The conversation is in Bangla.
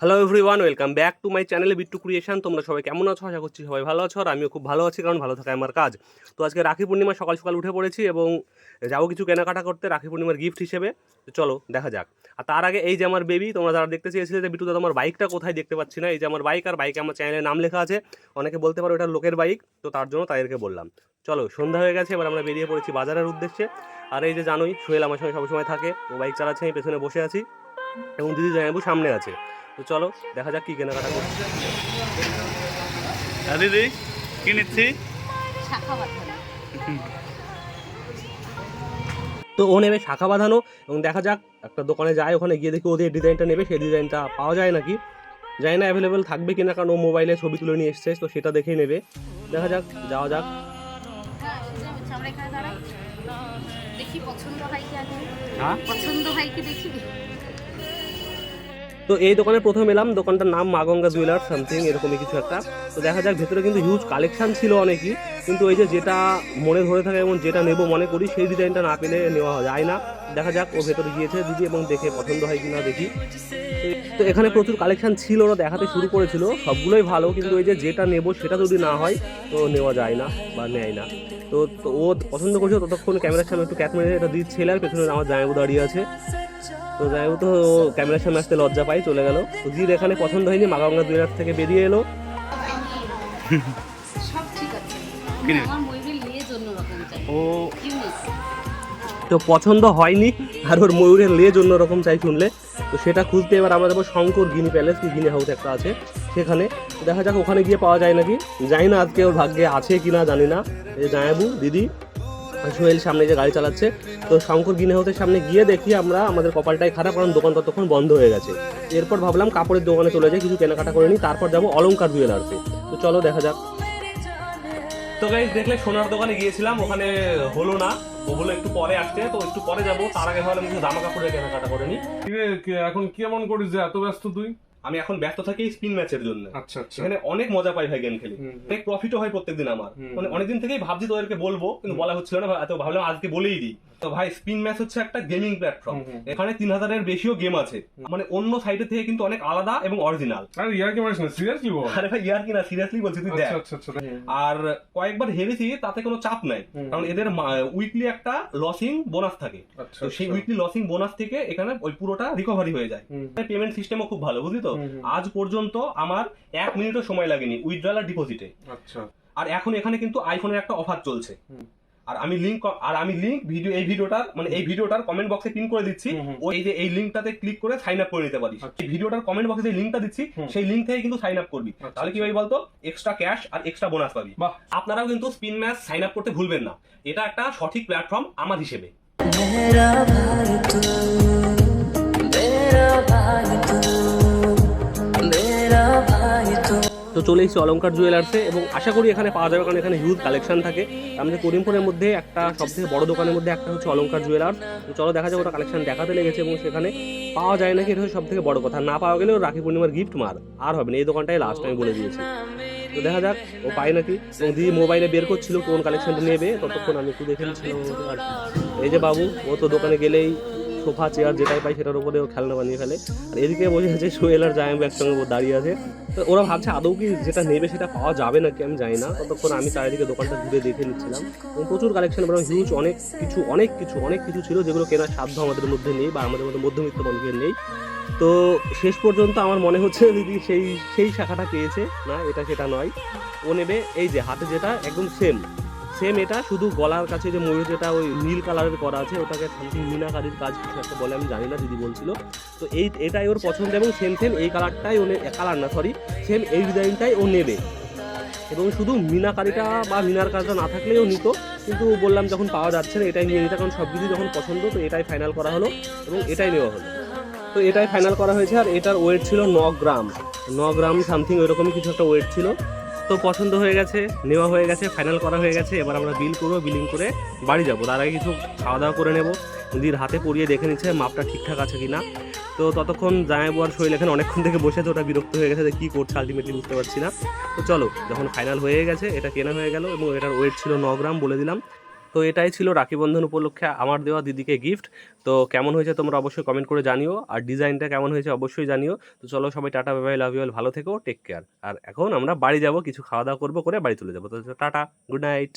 Hello everyone welcome back to my চ্যানেলে বিট্টু ক্রিয়েশন তোমরা সবাই কেমন আছো? আশা করছি সবাই ভালো আছো, আর আমিও খুব ভালো আছি, কারণ ভালো থাকা আমার কাজ। তো আজকে রাখি পূর্ণিমা সকাল সকাল উঠে পড়েছি এবং যাব কিছু কেনাকাটা করতে রাখি পূর্ণিমার গিফট হিসেবে। চলো, দেখা যাক। আর তার আগে এই যে আমার বেবি তোমরা যারা দেখতে চেয়েছিলে যে বিট্টু দাদা আমার বাইকটা কোথায় দেখতে পাচ্ছি না, এই যে আমার বাইক আর বাইকে আমার চ্যানেলে নাম লেখা আছে। অনেকে বলতে পারো এটা লোকের বাইক তো তার জন্য তাদেরকে বললাম। চলো, সন্ধ্যা হয়ে গেছে, এবার আমরা বেরিয়ে পড়েছি বাজারের উদ্দেশ্যে। আর এই যে জানোই, সোহেল আমার সঙ্গে সবসময় থাকে, ও বাইক চালাচ্ছে, আমি পেছনে বসে আছি এবং দিদি জানাবু সামনে আছে। তো চলো দেখা যাক কি কেনাকাটা করছি। হ্যাঁ দিদি কি নিচ্ছি? শাখা বাঁধানো। তো ও নেবে শাখা বাঁধানো এবং দেখা যাক একটা দোকানে যায় ওখানে গিয়ে দেখি ওদের ডিজাইনটা নেবে সেই ডিজাইনটা পাওয়া যায় নাকি। জানি না অ্যাভেলেবেল থাকবে কিনা কারণ ও মোবাইলে ছবি তুলে নিয়ে এসছে তো সেটা দেখেই নেবে। দেখা যাক যাওয়া যাক। হ্যাঁ সেটা হচ্ছে আমরা এখানে দাঁড়াই। দেখি পছন্দ হয় কি হ্যাঁ? পছন্দ হয় কি দেখি? তো এই দোকানে প্রথম এলাম, দোকানটার নাম মাগঙ্গা জুয়েলার সামথিং এরকমই কিছু একটা। তো দেখা যাক, ভেতরে কিন্তু হিউজ কালেকশান ছিল অনেকই, কিন্তু ওই যে যেটা মনে ধরে থাকে এবং যেটা নেব মনে করি, সেই ডিজাইনটা না পেলে নেওয়া যায় না। দেখা যাক, ও ভেতরে গিয়েছে, দিদি এবং দেখে পছন্দ হয় কিনা দেখি। তো- এখানে প্রচুর কালেকশান ছিল, ওরা দেখাতে শুরু করেছিল, সবগুলোই ভালো, কিন্তু ওই যে যেটা নেব সেটা যদি না হয়, তো নেওয়া যায় না বা নেয় না। তো ও পছন্দ করছিল, ততক্ষণ ক্যামেরার সামনে একটু ক্যাট মেরে, এটা দিদি ছেলে, আর পেছনে আমার জামাইবু দাঁড়িয়ে আছে। তো জামাইবু তো ও ক্যামেরার সামনে আসতে লজ্জা পাই চলে গেল। তো দিদির এখানে পছন্দ হয়নি মাগাঙ্গা জুয়েলার্স থেকে বেরিয়ে এলো। সব ঠিক আছে। কি নেবে? আমার ময়ূরের লেজ অন্যরকম চাই। ও। তো পছন্দ হয়নি আর ওর ময়ূরের লেজ অন্যরকম চাই শুনলে। তো সেটা খুঁজতে এবার আমরা যাব শঙ্কর গিনি প্যালেস কি গিনি হাউস একটা আছে সেখানে। দেখা যাক ওখানে গিয়ে পাওয়া যায় নাকি। জানি না আজকে ওর ভাগ্যে আছে কি না জানি না। এই জায়াবু দিদি সোহেল সামনে যে গাড়ি চালাচ্ছে তো শঙ্কর গিনি হাউসের সামনে গিয়ে দেখি আমরা আমাদের কপালটাই খারাপ কারণ দোকান ততক্ষণ বন্ধ হয়ে গেছে। এরপর ভাবলাম কাপড়ের দোকানে চলে যাই কিছু কেনাকাটা করে নিই তারপর যাব অলংকার জুয়েলার্সে। তো চলো দেখা যাক। তো গাইজ দেখলে সোনার দোকানে গিয়েছিলাম ওখানে হলো না ও বলে একটু পরে আসতে তো একটু পরে যাব তার আগে ভাবলাম কিছু জামা কাপড়ের কেনাকাটা করে নিই। এখন কেমন করিস যে এত ব্যস্ত তুই? আমি এখন ব্যস্ত থাকি স্পিন ম্যাচের জন্য। আচ্ছা আচ্ছা। সেখানে অনেক মজা পাই ভাই গেম খেলে। অনেক প্রফিটও হয় প্রত্যেকদিন আমার। মানে অনেকদিন থেকেই ভাবছি তোদেরকে বলব কিন্তু বলা হচ্ছিল না তো ভাবলাম আজকে বলেই দিই। তো ভাই স্পিন ম্যাচ হচ্ছে একটা গেমিং প্ল্যাটফর্ম। এখানে তিন হাজারের বেশিও গেম আছে। মানে অন্য সাইডে থেকে কিন্তু অনেক আলাদা এবং অরিজিনাল আরে ইয়ার কি না? সিরিয়াসলি বল। আরে ভাই ইয়ার কিনা সিরিয়াসলি বলছি তুই দেখ। আচ্ছা আচ্ছা আচ্ছা। আর কয়েকবার হেরেছি তাতে কোনো চাপ নাই। কারণ এদের উইকলি একটা লসিং বোনাস থাকে। তো সেই উইকলি লসিং বোনাস থেকে এখানে ওই পুরোটা রিকভারি হয়ে যায়। পেমেন্ট সিস্টেমও খুব ভালো বুঝলি তো। আজ পর্যন্ত আমার এক মিনিটও সময় লাগেনি উইথড্রল আর ডিপোজিটে আচ্ছা। আর এখন এখানে কিন্তু আইফোনের একটা অফার চলছে। আর আমি লিঙ্ক আর আমি লিঙ্ক ভিডিও এই ভিডিওটার মানে এই ভিডিওটার কমেন্ট বক্সে পিন করে দিচ্ছি। ওই যে এই লিঙ্কটাতে ক্লিক করে সাইন আপ করে নিতে পারিস। আচ্ছা। এই ভিডিওটার কমেন্ট বক্সে যে লিংকটা দিচ্ছি সেই লিঙ্ক থেকে কিন্তু সাইন আপ করবি। আচ্ছা, তাহলে কি ভাই বলতো? এক্সট্রা ক্যাশ আর এক্সট্রা বোনাস পাবি। বাহ। আপনারাও কিন্তু স্পিন ম্যাচ সাইন আপ করতে ভুলবেন না। এটা একটা সঠিক প্ল্যাটফর্ম আমার হিসেবে। তো চলে এসেছি অলঙ্কার জুয়েলার্সে এবং আশা করি এখানে পাওয়া যাবে, কারণ এখানে হিউজ কালেকশন থাকে। আমাদের করিমপুরের মধ্যে একটা সব থেকে বড় দোকানের মধ্যে একটা হচ্ছে অলঙ্কার জুয়েলার্স। তো চলো দেখা যাক ওটা কালেকশন দেখাতে লেগেছে এবং সেখানে পাওয়া যায় নাকি, এটা হচ্ছে সব থেকে বড় কথা। না পাওয়া গেলেও রাখি পূর্ণিমার গিফট মার, আর হবে না। এই দোকানটাই লাস্ট আমি বলে দিয়েছি। তো দেখা যাক, ও পায় নাকি। এবং দিদি মোবাইলে বের করছিল, কোন কালেকশনটা নেবে, ততক্ষণ আমি একটু দেখে নিচ্ছিলাম আর। এই যে বাবু, ও তো দোকানে গেলেই সোফা, চেয়ার যেটাই পাই সেটার উপরে ও খেলনা বানিয়ে ফেলে। আর এদিকে বসে আছে সোহেল আর জায়াম্বু একসঙ্গে দাঁড়িয়ে আছে। তো ওরা ভাবছে আদৌ কি যেটা নেবে সেটা পাওয়া যাবে নাকি আমি জানি না। ততক্ষণ আমি চারিদিকে দোকানটা ঘুরে দেখে নিচ্ছিলাম। এবং প্রচুর কালেকশন এবং হিউজ অনেক কিছু অনেক কিছু অনেক কিছু ছিল যেগুলো কেনার সাধ্য আমাদের মধ্যে নেই বা আমাদের মধ্যে মধ্যবিত্ত মানুষের নেই। তো শেষ পর্যন্ত আমার মনে হচ্ছে দিদি সেই সেই শাখাটা পেয়েছে। না, এটা সেটা নয়। ও নেবে, এই যে হাতে যেটা, একদম সেম সেম এটা, শুধু গলার কাছে যে ময়ূর যেটা ওই নীল কালারের করা আছে, ওটাকে সামথিং মিনাকারির কাজ কিছু একটা বলে, আমি জানি না, দিদি বলছিল। তো এই, এটাই ওর পছন্দ এবং সেম সেম এই কালারটাই ও কালার না সরি সেম এই ডিজাইনটাই ও নেবে। এবং শুধু মিনাকারিটা বা মিনার কাজটা না থাকলেও নিত, কিন্তু বললাম যখন পাওয়া যাচ্ছে না, এটাই নিয়ে নিতে, কারণ সব কিছু যখন পছন্দ, তো এটাই ফাইনাল করা হলো এবং এটাই নেওয়া হলো। তো এটাই ফাইনাল করা হয়েছে, আর এটার ওয়েট ছিল ন গ্রাম। ন গ্রাম সামথিং ওইরকমই কিছু একটা ওয়েট ছিল। তো পছন্দ হয়ে গেছে, নেওয়া হয়ে গেছে ফাইনাল করা হয়ে গেছে। এবার আমরা বিল করব বিলিং করে বাড়ি যাব। তার আগে কিছু খাওয়া দাওয়া করে নেব। দিদির হাতে পরিয়ে দেখে নিচ্ছে মাপটা ঠিকঠাক আছে কি না তো ততক্ষণ জামাইবু আর শরীর এখানে অনেকক্ষণ থেকে বসে আছে, ওটা বিরক্ত হয়ে গেছে যে কী করছে আলটিমেটলি বুঝতে পারছি না। তো চলো, যখন ফাইনাল হয়ে গেছে, এটা কেনা হয়ে গেল এবং এটার ওয়েট ছিল ন গ্রাম বলে দিলাম। তো এটাই ছিল রাখি বন্ধন উপলক্ষে আমার দেওয়া দিদিকে গিফট তো কেমন হয়েছে তোমরা অবশ্যই কমেন্ট করে জানিও, আর ডিজাইনটা কেমন হয়েছে অবশ্যই জানিও। তো চলো সবাই টাটা বাই লাভ ইউ ভালো থেকো টেক কেয়ার আর এখন আমরা বাড়ি যাব, কিছু খাওয়া দাওয়া করব, করে বাড়ি চলে যাব। তো টাটা গুড নাইট